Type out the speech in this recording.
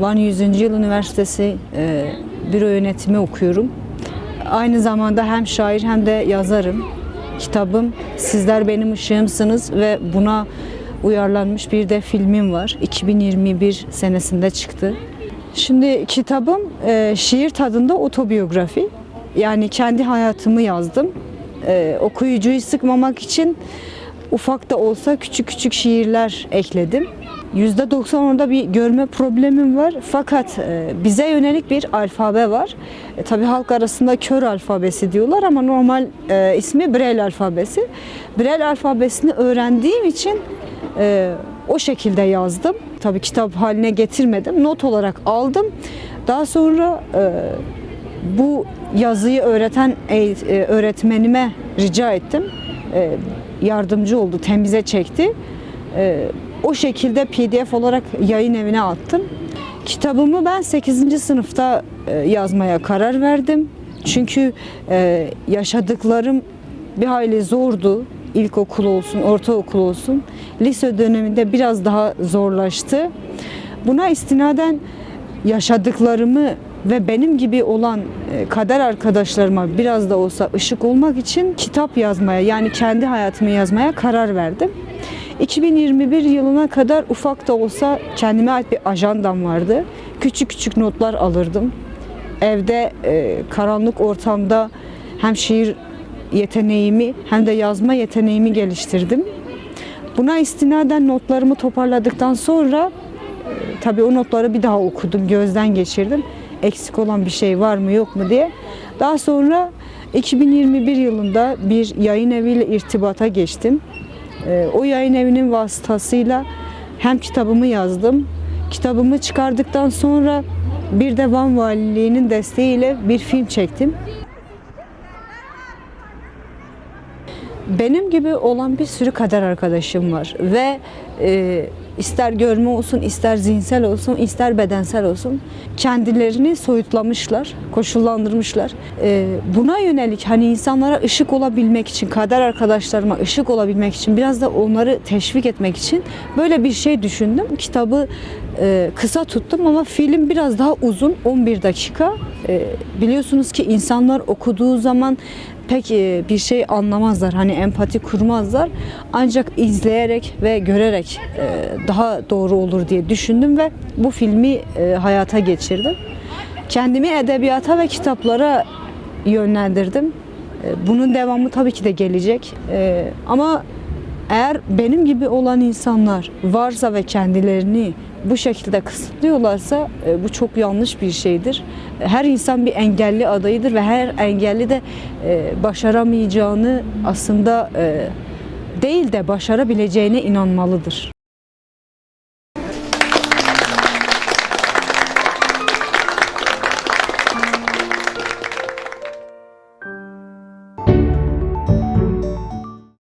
Van 100. Yıl Üniversitesi e, büro yönetimi okuyorum. Aynı zamanda hem şair hem de yazarım. Kitabım Sizler Benim Işığımsınız ve buna uyarlanmış bir de filmim var. 2021 senesinde çıktı. Şimdi kitabım e, şiir tadında otobiyografi. Yani kendi hayatımı yazdım. E, okuyucuyu sıkmamak için ufak da olsa küçük küçük şiirler ekledim. %90 orada bir görme problemim var. Fakat e, bize yönelik bir alfabe var. E, tabii halk arasında kör alfabesi diyorlar ama normal e, ismi Braille alfabesi. Braille alfabesini öğrendiğim için e, o şekilde yazdım. Tabii kitap haline getirmedim. Not olarak aldım. Daha sonra e, bu yazıyı öğreten eğ- e, öğretmenime rica ettim. E, yardımcı oldu, temize çekti. E, o şekilde PDF olarak yayın evine attım. Kitabımı ben 8. sınıfta e, yazmaya karar verdim. Çünkü e, yaşadıklarım bir hayli zordu. İlkokul olsun, ortaokul olsun. Lise döneminde biraz daha zorlaştı. Buna istinaden yaşadıklarımı ve benim gibi olan e, kader arkadaşlarıma biraz da olsa ışık olmak için kitap yazmaya yani kendi hayatımı yazmaya karar verdim. 2021 yılına kadar ufak da olsa kendime ait bir ajandam vardı. Küçük küçük notlar alırdım. Evde e, karanlık ortamda hem şiir yeteneğimi hem de yazma yeteneğimi geliştirdim. Buna istinaden notlarımı toparladıktan sonra e, tabii o notları bir daha okudum, gözden geçirdim. Eksik olan bir şey var mı yok mu diye. Daha sonra 2021 yılında bir yayın eviyle irtibata geçtim. E, O yayın evinin vasıtasıyla hem kitabımı yazdım. Kitabımı çıkardıktan sonra bir de Van Valiliği'nin desteğiyle bir film çektim. Benim gibi olan bir sürü kader arkadaşım var ve e, ister görme olsun, ister zihinsel olsun, ister bedensel olsun kendilerini soyutlamışlar, koşullandırmışlar. E, buna yönelik hani insanlara ışık olabilmek için, kader arkadaşlarıma ışık olabilmek için, biraz da onları teşvik etmek için böyle bir şey düşündüm. Kitabı e, kısa tuttum ama film biraz daha uzun, 11 dakika. E, biliyorsunuz ki insanlar okuduğu zaman pek e, bir şey anlamazlar. Hani empati kurmazlar. Ancak izleyerek ve görerek e, daha doğru olur diye düşündüm ve bu filmi e, hayata geçirdim. Kendimi edebiyata ve kitaplara yönlendirdim. Bunun devamı tabii ki de gelecek. Ama eğer benim gibi olan insanlar varsa ve kendilerini bu şekilde kısıtlıyorlarsa e, bu çok yanlış bir şeydir. Her insan bir engelli adayıdır ve her engelli de e, başaramayacağını aslında e, değil de başarabileceğine inanmalıdır.